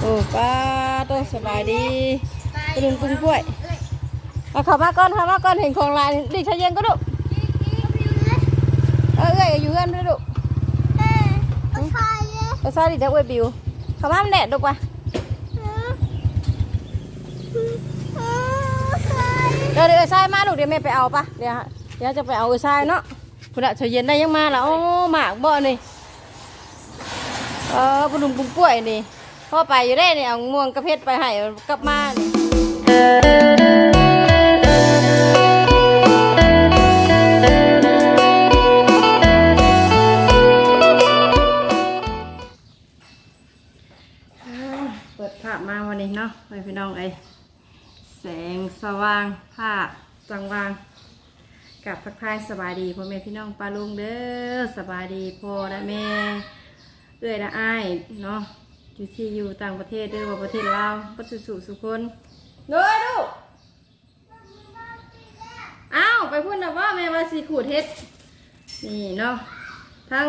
โอ้ป้าโตสบายดีกระดุมกุ้งกล้วยเอาเข้ามาก่อนเข้ามาก่อนเห็นของลายดิชายเย็นก็ดุเออเอ้ยอยู่กันไปดุก็ซาดิเดี๋ยวเอ้ยบิวเข้ามามันแดดดุกว่ะเดี๋ยวเดี๋ยวเอ้ยชายมาลูกเดี๋ยวแม่ไปเอาปะเดี๋ยวเดี๋ยวจะไปเอาเอ้ยชายเนาะคุณอะชายเย็นได้ยังมาแล้วโอ้หมากบ่นี่เออกระดุมกุ้งกล้วยนี่ พ่อไปอยู่ได้นี่ยเอาง่วงกระเพชรไปให้กลับมานี่เปิดภาพมาวันนี้เนาะไปพี่น้องไอแสงสว่างภาพจังวางกับทักทายสบายดีพ่อแม่พี่น้องปลาลุงเด้อสบายดีพ่อและแม่เอื้อยและอ้ายเนาะ อยู่ที่อยู่ต่างประเทศเด้อว่าประเทศลาวก็สุสุสุคนเด้อดูอ้าวไปพูดนะว่าแม่ว่าสีขูดเฮ็ดนี่เนาะทั้ง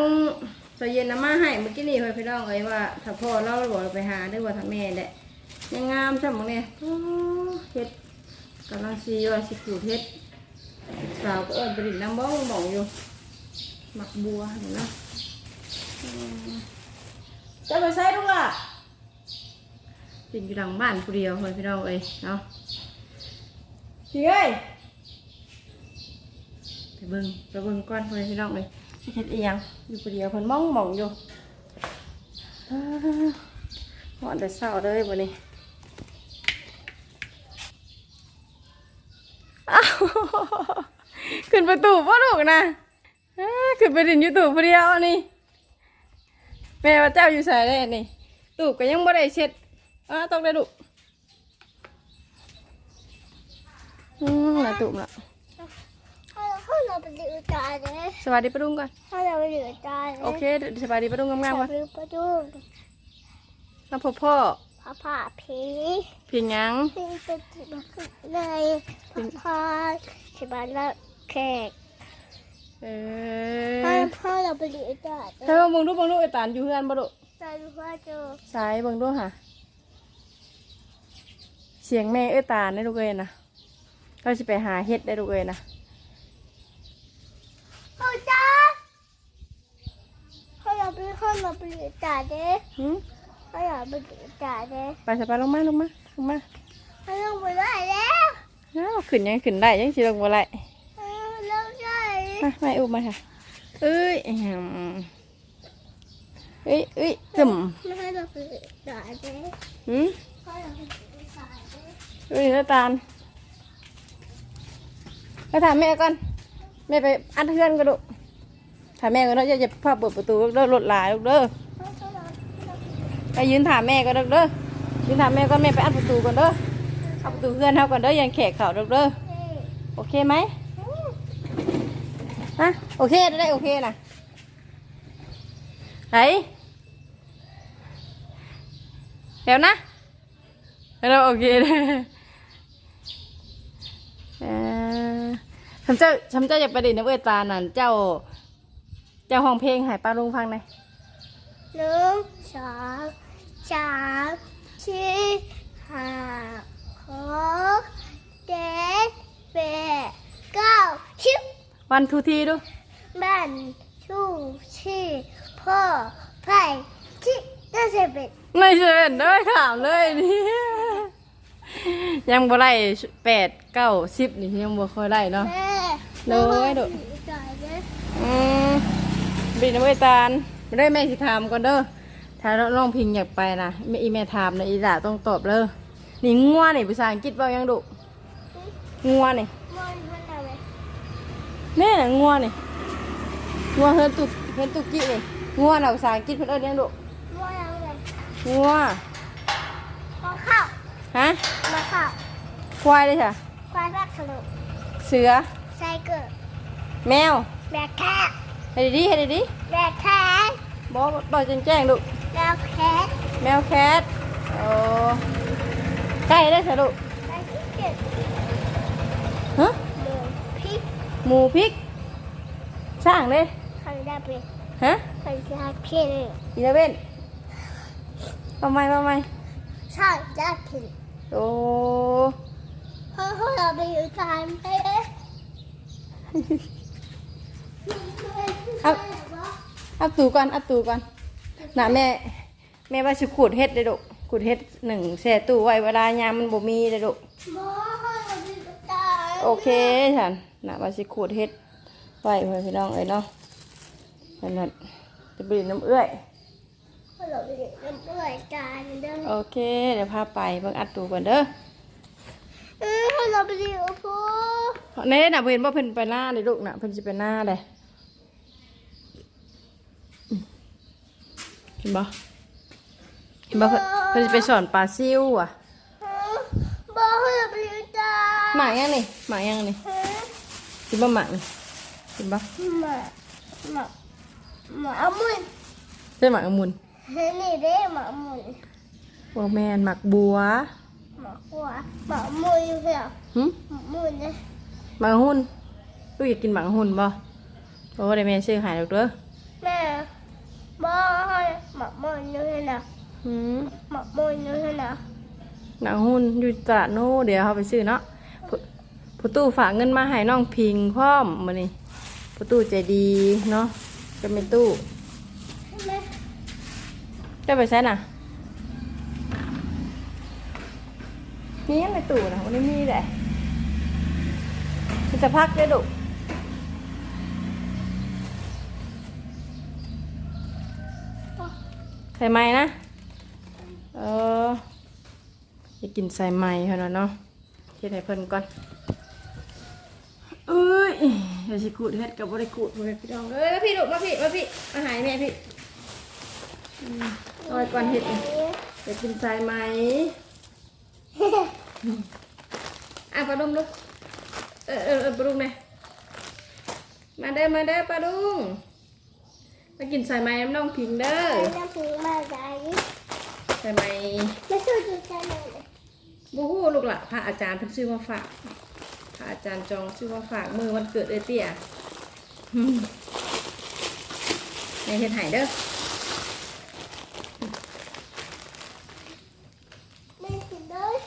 ตอนเย็นน้ำมาให้เมื่อกี้นี่เพื่อนพี่น้องเอ้ยว่าถ้าพ่อเราบอกเราไปหาได้ว่าถ้าแม่แหละยังงามใช่ไหมเนี่ยโอ้เฮ็ดกำลังซีว่าสิขูดเฮ็ดสาวก็เอิญไปดินน้ำบ้องบ้องอยู่หมักบัวเห็นไหมอืม จะไปใส่ลูกล่ะติดอยู่หลังบ้านผู้เดียวเพื่อนพี่น้องเอ้ยเนาะพี่เอ้ยไปเบิ่งไปเบิ่งก่อนเพื่อนพี่น้องเลยสิเฮ็ดอีหยังอยู่ผู้เดียวเพิ่นมองมองอยู่อ้าวหอนแต่เช้าเลยวันนี้อ้าวขึ้นประตูพ่อลูกนะอ้าขึ้นไปดินอยู่ตู้ผู้เดียวนี่ แม่ว่าเจ้าอยู่ใส่ได้นี่ตู้ก็ยังบ่ได้เช็ดอ้าต้องได้ลูกอืมน่ะตู้น่ะสวัสดีปะดุงก่อนโอเคสวัสดีปะดุงงามๆก่อนดูประตูมาพบพ่อพาผ่าผีเพียังผีเป็นที่มาขึ้นเลยพาพาที่บ้านละแขก เอถ้าอถ้าเราไปดูตาเลถ้ายเบิ่งดูเบิ่งดูไอ้ตานอยู่เฮือนบ่ดุตาดูว่าเจอสายเบิ่งดูค่ะ เสียงแม่เอ้ยตาลได้ลูกเอ้ยนะเราสิไปหาเฮ็ดได้ลูกเอ้ยนะโอ้จ้าถ้าเราไปถ้าเราไปดูตาเลยหึถ้าเราไปดูตาเลยไปสบายลงมาลงมาลงมาถ้าเราไปได้แล้วอ้าวขึ้นยังขึ้นได้ยังสิลงบ่ไหลเราได้ มาไม่อุ้มมาค่ะเอ้ยแหมเอ้ยเอ้ยตึมไม่ให้เราไปดูตาเลยหึถ้าเราไปดูตาเลยเอ้ยน้าตาลไปถามแม่ก่อนแม่ไปอัดเฮือนก็ดุถามแม่ก็เนาะอย่าจะพาเปิดประตูเด้อรถหลายลูกเด้อไปยืนถามแม่ก็เด้อเด้อยืนถามแม่ก็แม่ไปอัดประตูก่อนเด้อเอาประตูเพื่อนเท่าก่อนเด้ออยังแขกเขาเด้อเด้อโอเคไหม ฮะโอเคได้โอเคนะไหนเดี๋ยวนะเราโอเคเลยเออทำเจ้าทำเจ้าอยากไปดินน้ำเวตานั่นเจ้า เจ้าห้องเพลงหายปลาลุงฟังหน่อยหนึ่งสองสามสี่ห้าหกเจ็ดแปดเก้าสิบ วันทูทีดูบ้านชูชีพ่อไผ่ที่น่าจะเป็นไม่เชิญด้วยถามเลยนี่ยังบ่ไล่แปดเก้าสิบนี่ยังบ่ค่อยไล่เนาะ แม่เลยดุจ่ายเลยอืมบินน้ำเวตาลไม่ได้แม่สิถามก่อนเด้อถ้าน้องพิงอยากไปนะแม่อีแม่ถามนะอีด่าต้องตอบเลยนี่งัวนี่ภาษาอังกฤษว่ายังดุงัวนี่ มันมันอะไร แม่น่ะงัวนี่งัวเฮินตุกเฮินตุกกี้นี่งัวน่ะภาษาอังกฤษเพิ่นเอิ้นยังดุมันอะไรงัวมาข้าวฮะมาข้าวควายเลยค่ะควายรักขนมเสือไซเกิลแมวแบกแค่ให้ดีๆให้ดีแบกแค่ๆบอกบอกแจ้งๆลูกแบกแค่แมวแคทโอ้ไก่ได้สะลูก ไซเกิล ฮะ หมูพริก หมูพริก สร้างเลยใครได้เป็นฮะใครจะให้เพี้ยนอีเลเว่นเอาไหมเอาไหมใใช่จะผิดโอ้เพราะเขาเราไปอยู่ตามไปเอ๊ะเอาเอาตูก่อนเอาตูก่อนน่ะแม่แม่ว่าสิขูดเฮ็ดได้อลูกขูดเฮ็ดหนึ่งแช่ตู้ไว้เวลายามมันบ่มีได้อลูก โอเคฉันน่ะว่าสิขูดเฮ็ดไว้เพื่อนพี่น้องเอ้ยเนาะนั่นน่ะจะไปดื่มน้ำเอื้อยเขาเราไปอยู่น้ำเอื้อยกันเด้อโอเค เดี๋ยวพาไปเบิ่งอัดตูก่อนเด้อเออเขาเราไปอยู่พูเน่น่ะเพิ่นบ่เพิ่นไปหน้าเลยลูกน่ะเพิ่นสิไปหน้าเลยอืมเห็นบ่เห็นบ่เพิ่นเพิ่นสิไปสอนปลาซิวอะบอกเขาเราไปอยู่ตาม หมายังนี่หมายังนี่กินบ่หมานี่กินบ่หมาหมาหมาหมุนได้หมากองุ่นเฮ้ยนี่เด้หมาหมุนบ่แมนหมักบัวหมาหัวหมาหมุนอยู่เหึหมาหมุนเลยหมากองุ่นลูกอยากกินหมากองุ่นบ่โอ้ได้แม่ซื้อให้ดอกเด้อแม่บอให้หมาหมุนอยู่ที่ไหนหึหมาหมุนอยู่ที่ไหนหมากองุ่นอยู่ตลาดโน่เดี๋ยวเฮาไปซื้อเนาะ ผู้ตู้ฝากเงินมาให้น้องพิงพร้อมมื้อนี้ผู้ตู้ใจดีเนาะจะเป็นตู้ไหมจะไปใช้น่ะมียังในตู้นะวันนี้มีแหละจะพักได้ดุใส่ไม้นะ เออจะกินใส่ไม้เท่านั้นเนาะเฮ็ดให้เพิ่นก่อน ยวสิขูดเฮ็ดกับบ่ได้ขูดบ่ได้พี่น้องเอ้ยมาพี่ดุมาพี่มาพี่มาหายแม่พี่ลอยก่อนเห็ดนี่จะกินทรายไหมอะปลาดุงลูกเออเออเออปลาดุงเลยมาเด้อมาเด้อปลาดุงมากินทรายไหมน้องพิงเด้อไปน้ำพึ่งมาใจทรายไหมไม่สู้ดูใจเลยบูฮู้ลูกละพระอาจารย์เพิ่นซื้อมาฝาก พระอาจารย์จองซื้อมาฝากมือวันเกิดเอเตี้ยอืมในเฮ็ดไห้เด้อไม่กินเลย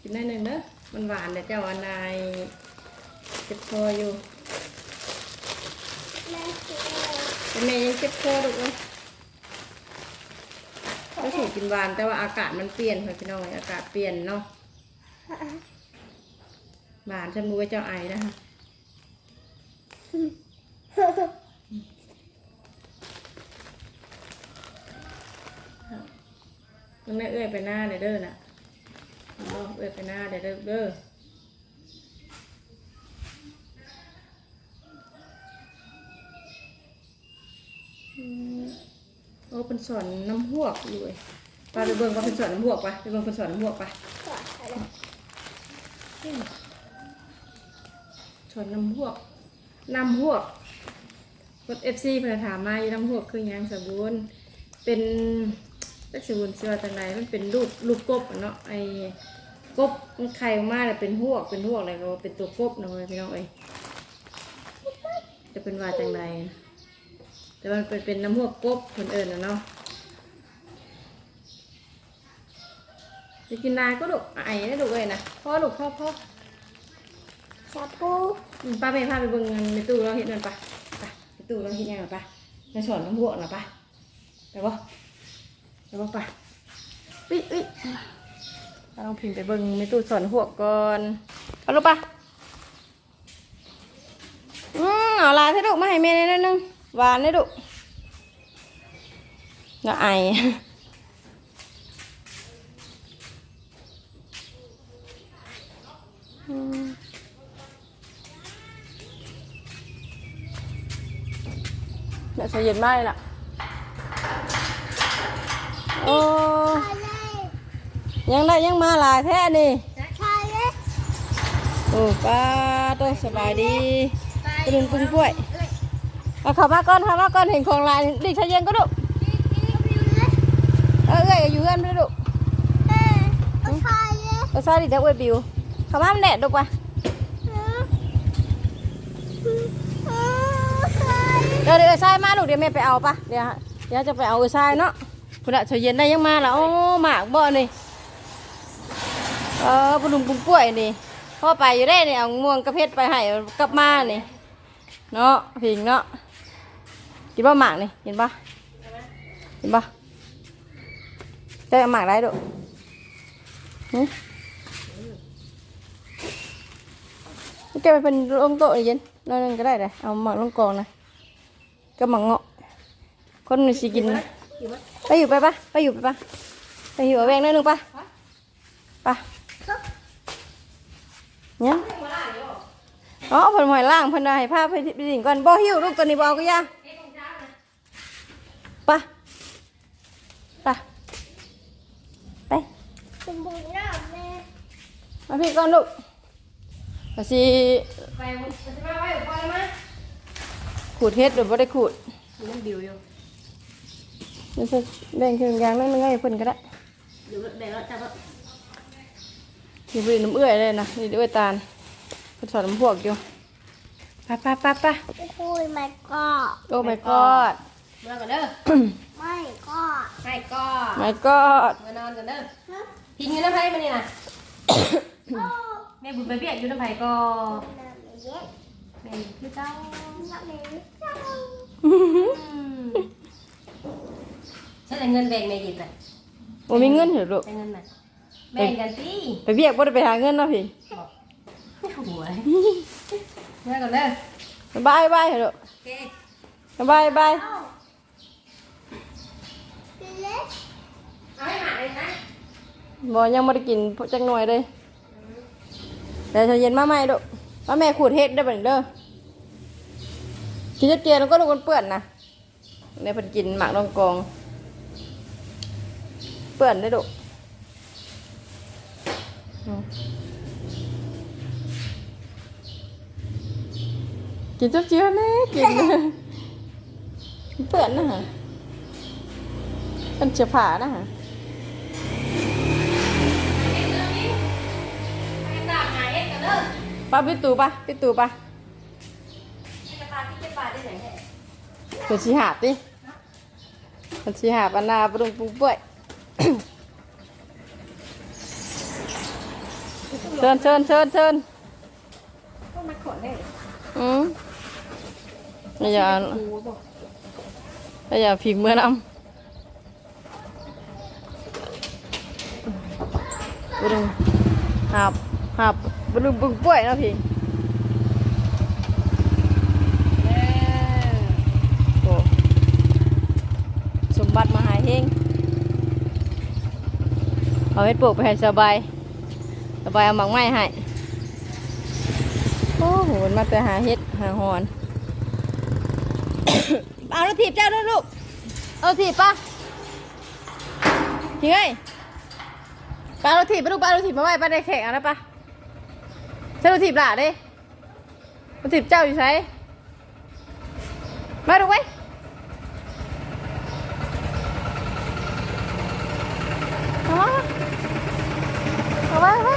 กินได้หนึ่งเด้อมันหวานแต่เจ้าอันนายเจ็บคออยู่แม่กินเลยแต่แม่ยังเจ็บคอลูกเลยก็ถูกกินหวานแต่ว่าอากาศมันเปลี่ยนค่ะพี่น้องอากาศเปลี่ยนเนาะ หวานฉันรู้ว่าเจ้าไอนะคะต้องได้เอื้อยไปหน้าเด้อเด้อน่ะเอาเอื้อยไปหน้าเด้อเด้อโอ้เป็นสอนน้ำหวกอยู่เว้ยไปเบิ่งว่าเป็นสอนน้ำหวกปะไปเบิ่งเป็นสอนน้ำหวกปะก่อนอะไร ชนน้ำหวกน้ำหวกกดเอฟซีเพื่อถามมาอยู่น้ำหวกคือหยังสมบูรณ์เป็นเป็นสมบูรณ์เสื้อจังไรมันเป็นรูปรูปกบอะเนาะไอ้กบมันไข่ออกมาแล้วเป็นหวกเป็นหวกอะไรก็ว่าเป็นตัวกบเนาะเว้ยพี่น้องเอ้ยจะเป็นว่าจังไรแต่มันเป็นเป็นน้ำหวกกบคนเอิญนะเนาะจะกินนายก็ดุไอ้ได้ดุเลยนะพ่อดุพ่อพ่อ ชาพูป้าไปพาไปเบิ่งเงินในตู้เราเห็นนั่นปะไปในตู้เราเห็นยังไงปะในสอนน้ำบวกนะปะไปบ่ไปบ่ปะอุ้ยอุ้ยเราต้องพิมพ์ไปเบิ่งในตู้สอนหัวก่อนเอาลูกปะอืมเอาลายให้ลูกมาให้แม่นิดนึงหวานให้ลูกเดี๋ยวไออืม เนี่ยใส่เย็นมากเลยล่ะโอ้ชาเลยยังได้ยังมาหลายแท้นี่ชาเลยโอ้ป้าโตัวสบายดีกระดุมกุ้งกล้วยเอาเข้ามาก่อนเข้ามาก่อนเห็นของลายดิใช้เย็นก็ดุเออเอ้ยอยู่เพื่อนไปดุเออเอาชาเลยเอาซาดิเดี๋ยวเอ้ยบิวเข้ามามันแดดดุปะ เดี๋ยวเดี๋ยวเอ้ยทรายมาลูกเดี๋ยวแม่ไปเอาปะเดี๋ยวเดี๋ยวจะไปเอาเอ้ยทรายเนาะคุณอะใช้เย็นได้ยังมาละโอ้หมากบ่นี่เออปลุงปุ้งป่วยนี่พ่อไปอยู่ได้นี่เอาม่วงกระเพชรไปให้กลับมานี่เนาะพิงเนาะกินบ่หมากนี่เห็นปะเห็นปะได้หมากได้ดูหึแกไปเป็นลงโต๊ะเย็นน้อยหนึงก็ได้เลยเอาหมากลงกองนะ ก็มากเงาะ คนมันสิกินนะไปอยู่ไปปะไปอยู่ไปปะไปอยู่เอาแวงน้อยหนึงปะปะเนี่ยอ๋อเพิ่นหอยล่างเพิ่นว่าให้าไปดิ่งก่อนบ่หิวลูกตัวนี้บ่เอาก็ย่าปไปไปเป็นบุญหน้าแม่มาพี่ก่อนลูกก็สิไปบ่สิมาไว้บ่ได้มา ขูดเฮ็ดหรือบ่ได้ขูดมันบิวอยู่นี่สิแบ่งครึ่งอย่างนึงให้เพิ่นก็ได้อยู่แบ่งแล้วจับว่านี่บ่ได้น้ำเอื้อยเลยนะนี่เอื้อยตาลเพิ่นสอนน้ำพวกอยู่ไปไปไปไปไม่คุยไม่ก็โอ้ my god เมื่อก่อนเด้อ ไม่ก็ให้ก็ my god เมื่อนอนก่อนเด้อฮะทิ้งเงินน้ำไผ่มานี่นะโอ้แม่บุญไปเบียดอยู่น้ำไผ่ก็น้ำไม่เย็ด แม่คือเจ้าน้ำไม่เย็ดเจ้าใช่แต่เงินแบ่งแม่กินน่ะโอ้มีเงินเหรอลูกแต่เงินน่ะแบ่งกันสิไปเบียกบ่ได้ไปหาเงินเนาะพี่หัวเมื่อก่อนเด้อบายบายเหรอโอเคลูกบายบายพี่เล็กเอาให้หมาเลยนะบ่ยังบ่ได้กินจักหน่อยเลยเดี๋ยวจะเย็นมาใหม่ลูก ว่าแม่ขูดเฮ็ดได้บ่เด้อกินเจียนแล้วก็ลูกมันเปื้อนนะในเพิ่นกินหมากรองกอง เปื้อนได้อลูกอืมกินจับเจียนแน่กินเปื้อนนะฮะมันเชื้อผ้านะฮะ ป้าปิดตูปะปิดตูปะให้กระตาที่เจ็บบาทได้ไหนแท้เดี๋ยวชีหาบดิเดี๋ยวชีหาบอันนาปรุงปรุงป่วยเชิญเชิญเชิญเชิญก็มาขนได้อืมอย่ากูบอกอย่าพิงเมื่อนำปรุงหาบหาบ ปรุงปรุงป่วยเนาะพี่โอ้สมบัติมาหาเฮงเอาเฮ็ดปลูกไปให้สบายสบายเอาหมักไม้ให้โอ้โหมันมาแต่หาเฮ็ดหาหอน เอารถถีบเจ้าด้วยลูก เอาถีบปะยิงไงปลารถถีบไปลูกปลารถถีบมาไว้ปลาได้แข่งเอะไรปะ ใช่รถถีบหล่ะด้รถถีบเจ้าอยู่ใช้มาดูไว้เอามาเอาไว้เอาไว้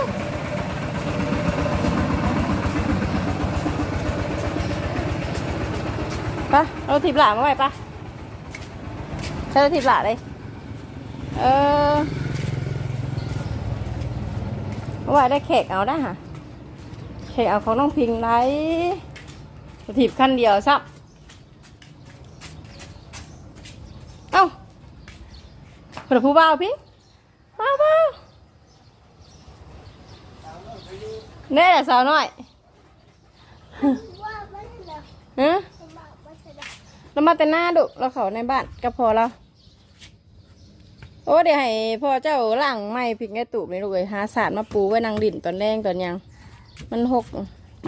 ปะเราถีบหลามาไว้ปะใช่เราถีบหลาเลยเออเอาไว้ได้แขกเอาได้ฮะ แขกเอาของน้องพิงไรเราถีบขั้นเดียวซับเอ้าเปิดผู้บ่าวพิงบ่าวบ่าวแน่แหละสาวน้อยว่าไม่ได้ฮะผมบอกว่าจะได้เรามาแต่หน้าดุเราเขาในบ้านก็พอแล้วโอ้เดี๋ยวให้พ่อเจ้าล่างไม้พริกแง่ตูบนี่ลูกเลยหาสารมาปูไว้นางดินตอนแรงตอนยัง มันหก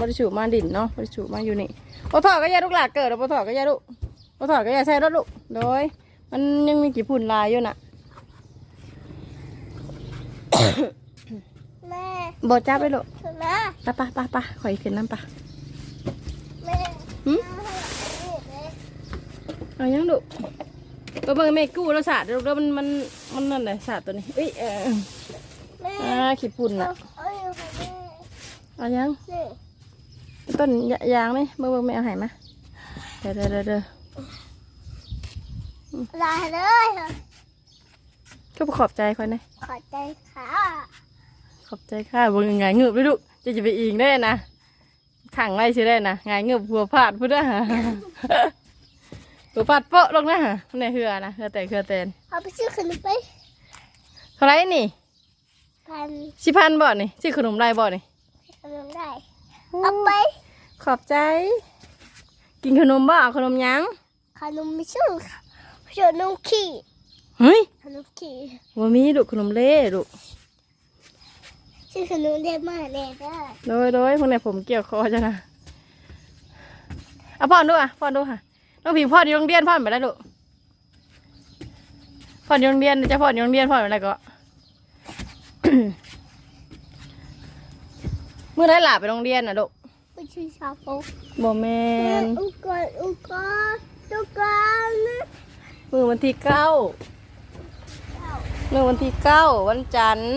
บริสุทธิ์มาดินเนาะบริสุทธิ์มาอยู่นี่โอถอดก็อยาลูกหลานเกิดแล้วโอถอดก็อยาลูกโอถอดก็อยาใช้รถลูกโดย มันยังมีกี่พุ่นลายอยู่น่ะแม่บอจับไปลูกถึงนะไปะปะปะปะขออีกขึ้นน้ำปะแม่หึเอาให้เอาให้เลยเอายังลูกตัวเบิ่งแม่กู้แล้วสาดลูกแล้วมันมันมันนั่นเลยสาดตัวนี้เอ้ยเออแม่อ่าขี้พุ่นเอาน่ะ เอาให้แม่เอายังนี่ต้นยยางไหมเบิ่งเบิ่งไม่เอาใหายมาเด้อเด้อเด้อเด้อลาเลยก็ขอบใจคนนะขอใจค่ะขขอบใจค่ะบนไงเงือบด้วยลูกจะจะไปอิงได้นะขังไว้สิได้นะไงเงือบหัวพาดพูดได้ฮะหัวพาดเปาะลงนะฮะในเหือนะเหือแต่เหือแตนเอาไปซื้อขนมไปเท่าไหรนี่พันสิพันบ่นี่ซื้อขนมได้บ่นี่ข นมได้เอาไป ขอบใจ กินขนมบ่เอาขนมหยังขนมไม่ซื้อขนมขี้เฮ้ยขนมขี้ว่ามีลูกขนมเล่ลูกซื้อขนมได้มากเลยได้โดยโดยพวกนี้ผมเกี่ยวคอจ้ะนะเอาพ่อนดูอะพ่อนดูค่ะน้องพิงพ่อนอยู่โรงเรียนพ่อนไปแล้วลูกพ่อนอยู่โรงเรียนจะพ่อนอยู่โรงเรียนพ่อนไปแล้วก็เมื่อไรหล่ะไปโรงเรียนน่ะลูกไปซื้อชาบูบ่แมนอุกอนอุกอนอุกอนมือวันที่เก้ามือวันที่เก้าวันจันทร์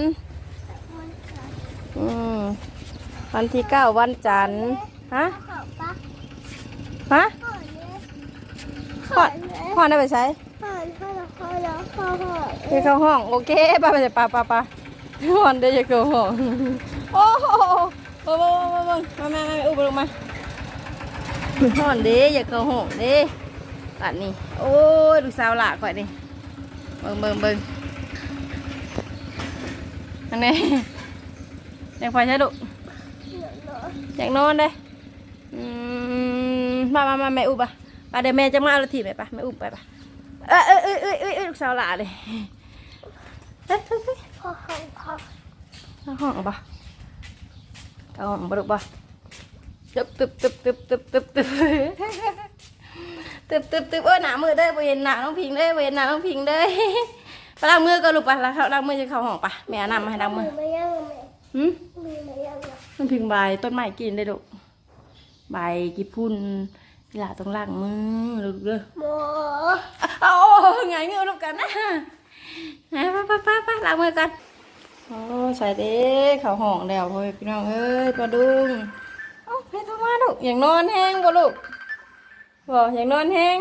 อืมวันที่เก้าวันจันทร์ฮะขอปะฮะขอเลยพ่อพ่อได้ไปใช้ขอขอขอขอขอไปเข้าห้องโอเคไป้าไปจะปาปาปาพ่อนได้จะเข้าห้องโอ้ โหโอ้โหมามามามามาอุ้มลงมาพ่อนเด้อย่าเข้าห้องเด้ปัดนี้โอ้ยลูกสาวหล่าก่อยนี่เบิ่งเบิ่งเบิ่งอันนี้อยากไปใช่ลูกอยากนอนเด้มามามาแม่อุ้มปะปะเดี๋ยวแม่จะมาเอารถถีบไปปะแม่อุ้มไปปะเอ้เอ้เอ้เอ้ยเออลูกสาวหล่าเลยเฮ้ยเฮ้ยเฮ้ยขอขอขอเข้าห้องปะ เข้าห้องปะลูกปะตึบตึบตึบตึบตึบตึบตึบตึบตึบตึบเอ้ยหนามือได้อบ่เห็นหนาน้องพิงได้อบ่เห็นหนาน้องพิงได้อไปล้างมือก็ลูกปะแล้วล้างมือจะเข้าห้องปะแม่เอาน้ำมาให้ล้างมือไม่ยังไม่หืมไม่ไม่ยังน้องพิงใบต้นไม้กินได้ลูกใบกิพุ่นหลาต้องล้างมือลูกเด้อหมอเอาไงเงือลูกกันนะไปไปไปไปล้างมือกัน โอ้ใส่เด้เขาห้องแล้วพ่อพี่น้องเอ้ยปลาดุงเอ้าให้โทมาลูกอย่างนอนแห้งบ่ลูกบ่อย่างนอนแห้ง